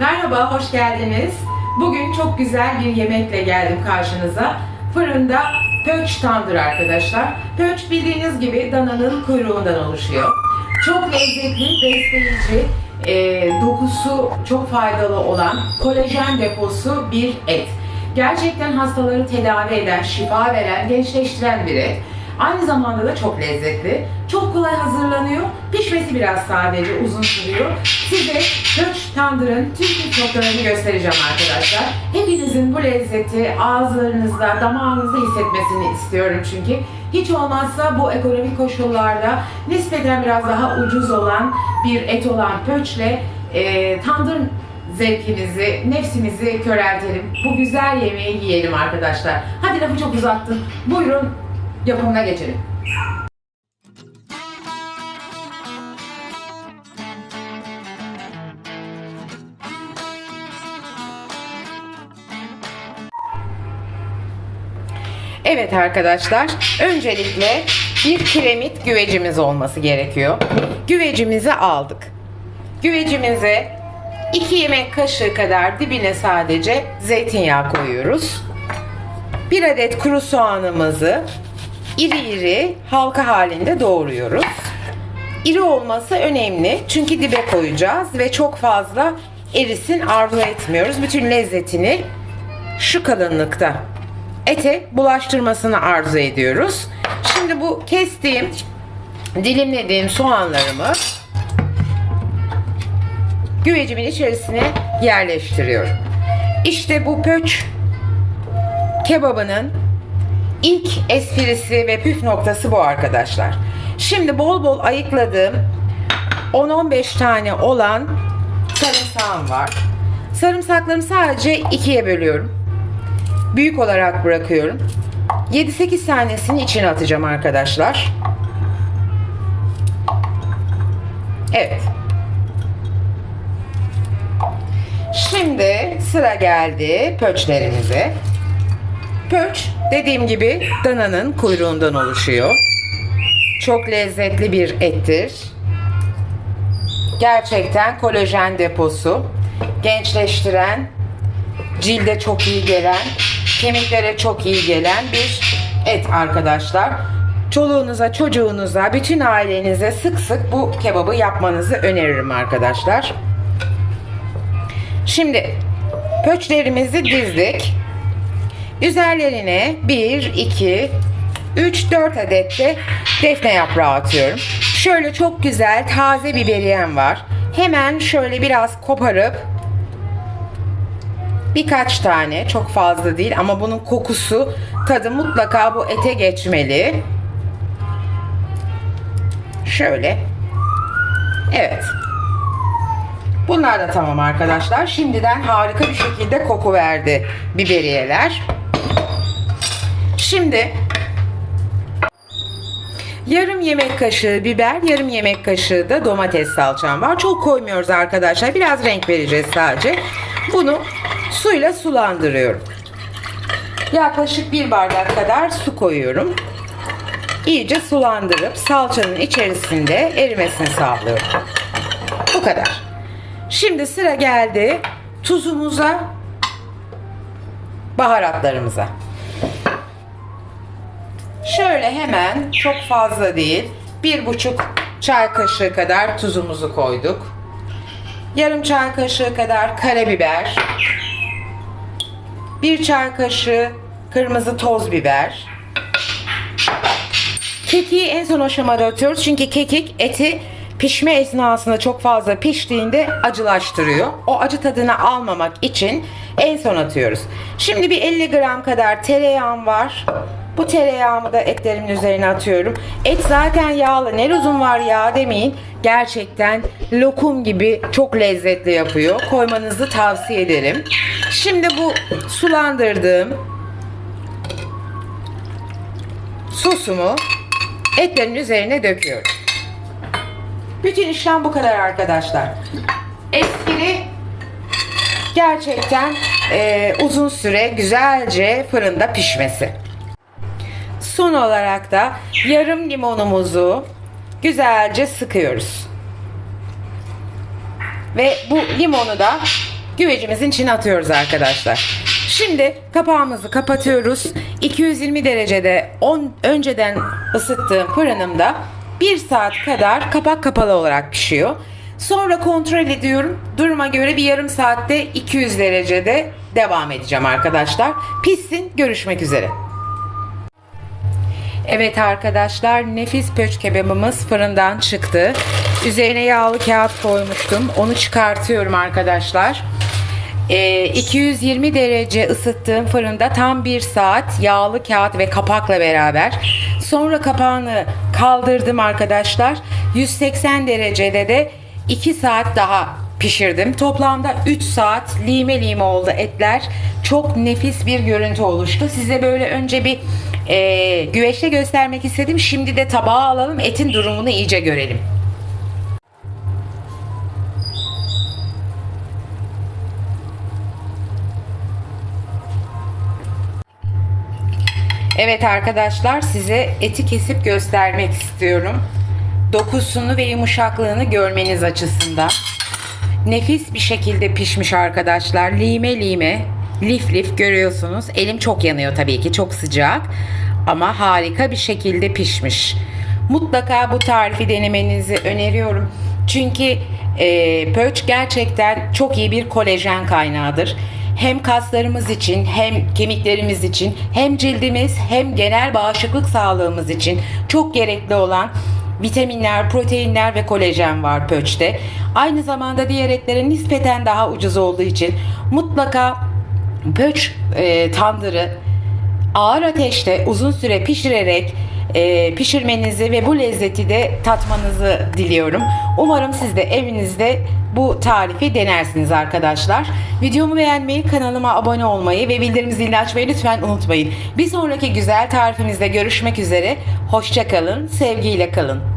Merhaba, hoş geldiniz. Bugün çok güzel bir yemekle geldim karşınıza. Fırında pöç tandır arkadaşlar. Pöç bildiğiniz gibi dananın kuyruğundan oluşuyor. Çok lezzetli, besleyici, e, dokusu çok faydalı olan kolajen deposu bir et. Gerçekten hastaları tedavi eden, şifa veren, gençleştiren bir et. Aynı zamanda da çok lezzetli. Çok kolay hazırlanıyor. Pişmesi biraz sadece uzun sürüyor. Size Göç Tandır'ın tüm püf göstereceğim arkadaşlar. Hepinizin bu lezzeti ağızlarınızda, damağınızda hissetmesini istiyorum çünkü. Hiç olmazsa bu ekonomik koşullarda nispeten biraz daha ucuz olan bir et olan pöçle e, tandır zevkimizi, nefsimizi köreltelim. Bu güzel yemeği yiyelim arkadaşlar. Hadi lafı çok uzattım. Buyurun yapımına geçelim. Evet arkadaşlar, öncelikle bir kiremit güvecimiz olması gerekiyor. Güvecimizi aldık. Güvecimize 2 yemek kaşığı kadar dibine sadece zeytinyağı koyuyoruz. Bir adet kuru soğanımızı iri iri halka halinde doğruyoruz. İri olması önemli çünkü dibe koyacağız ve çok fazla erisin arzu etmiyoruz. Bütün lezzetini şu kalınlıkta ete bulaştırmasını arzu ediyoruz. Şimdi bu kestiğim, dilimlediğim soğanlarımı güvecimin içerisine yerleştiriyorum. İşte bu pöç kebabının ilk esprisi ve püf noktası bu arkadaşlar. Şimdi bol bol ayıkladığım 10-15 tane olan sarımsağım var. Sarımsaklarımı sadece ikiye bölüyorum. Büyük olarak bırakıyorum. 7-8 tanesini içine atacağım arkadaşlar. Evet. Şimdi sıra geldi pöçlerimize. Pöç dediğim gibi dananın kuyruğundan oluşuyor. Çok lezzetli bir ettir. Gerçekten kolajen deposu. Gençleştiren, cilde çok iyi gelen, kemiklere çok iyi gelen bir et arkadaşlar. Çoluğunuza, çocuğunuza, bütün ailenize sık sık bu kebabı yapmanızı öneririm arkadaşlar. Şimdi pöçlerimizi dizdik. Üzerlerine 1, 2, 3, 4 adet de defne yaprağı atıyorum. Şöyle çok güzel taze biberiyem var. Hemen şöyle biraz koparıp birkaç tane çok fazla değil ama bunun kokusu tadı mutlaka bu ete geçmeli. Şöyle. Evet. Bunlar da tamam arkadaşlar. Şimdiden harika bir şekilde koku verdi biberiyeler. Şimdi yarım yemek kaşığı biber, yarım yemek kaşığı da domates salçam var. Çok koymuyoruz arkadaşlar. Biraz renk vereceğiz sadece. Bunu suyla sulandırıyorum. Yaklaşık bir bardak kadar su koyuyorum. İyice sulandırıp salçanın içerisinde erimesini sağlıyorum. Bu kadar. Şimdi sıra geldi tuzumuza, baharatlarımıza. Şöyle hemen çok fazla değil, bir buçuk çay kaşığı kadar tuzumuzu koyduk. Yarım çay kaşığı kadar karabiber, bir çay kaşığı kırmızı toz biber. Kekiği en son aşamada atıyoruz çünkü kekik eti pişme esnasında çok fazla piştiğinde acılaştırıyor. O acı tadını almamak için en son atıyoruz. Şimdi bir 50 gram kadar tereyağım var. Bu tereyağımı da etlerimin üzerine atıyorum. Et zaten yağlı. Ne lüzum var ya demeyin. Gerçekten lokum gibi çok lezzetli yapıyor. Koymanızı tavsiye ederim. Şimdi bu sulandırdığım sosumu etlerin üzerine döküyorum. Bütün işlem bu kadar arkadaşlar. Eskili gerçekten e, uzun süre güzelce fırında pişmesi. Son olarak da yarım limonumuzu güzelce sıkıyoruz. Ve bu limonu da güvecimizin içine atıyoruz arkadaşlar. Şimdi kapağımızı kapatıyoruz. 220 derecede 10 önceden ısıttığım fırınımda 1 saat kadar kapak kapalı olarak pişiyor. Sonra kontrol ediyorum. Duruma göre bir yarım saatte 200 derecede devam edeceğim arkadaşlar. Pişsin görüşmek üzere. Evet arkadaşlar nefis pöç kebabımız fırından çıktı. Üzerine yağlı kağıt koymuştum. Onu çıkartıyorum arkadaşlar. Ee, 220 derece ısıttığım fırında tam bir saat yağlı kağıt ve kapakla beraber. Sonra kapağını kaldırdım arkadaşlar. 180 derecede de 2 saat daha pişirdim. Toplamda 3 saat lime lime oldu etler. Çok nefis bir görüntü oluştu. Size böyle önce bir e, güveçte göstermek istedim. Şimdi de tabağa alalım. Etin durumunu iyice görelim. Evet arkadaşlar size eti kesip göstermek istiyorum. Dokusunu ve yumuşaklığını görmeniz açısından. Nefis bir şekilde pişmiş arkadaşlar. Lime lime, lif lif görüyorsunuz. Elim çok yanıyor tabii ki. Çok sıcak. Ama harika bir şekilde pişmiş. Mutlaka bu tarifi denemenizi öneriyorum. Çünkü e, pöç gerçekten çok iyi bir kolajen kaynağıdır. Hem kaslarımız için, hem kemiklerimiz için, hem cildimiz, hem genel bağışıklık sağlığımız için çok gerekli olan vitaminler, proteinler ve kolajen var pöçte. Aynı zamanda diğer etlere nispeten daha ucuz olduğu için mutlaka pöç e, tandırı ağır ateşte uzun süre pişirerek e, pişirmenizi ve bu lezzeti de tatmanızı diliyorum. Umarım siz de evinizde bu tarifi denersiniz arkadaşlar. Videomu beğenmeyi, kanalıma abone olmayı ve bildirim zilini açmayı lütfen unutmayın. Bir sonraki güzel tarifimizde görüşmek üzere. Hoşçakalın, sevgiyle kalın.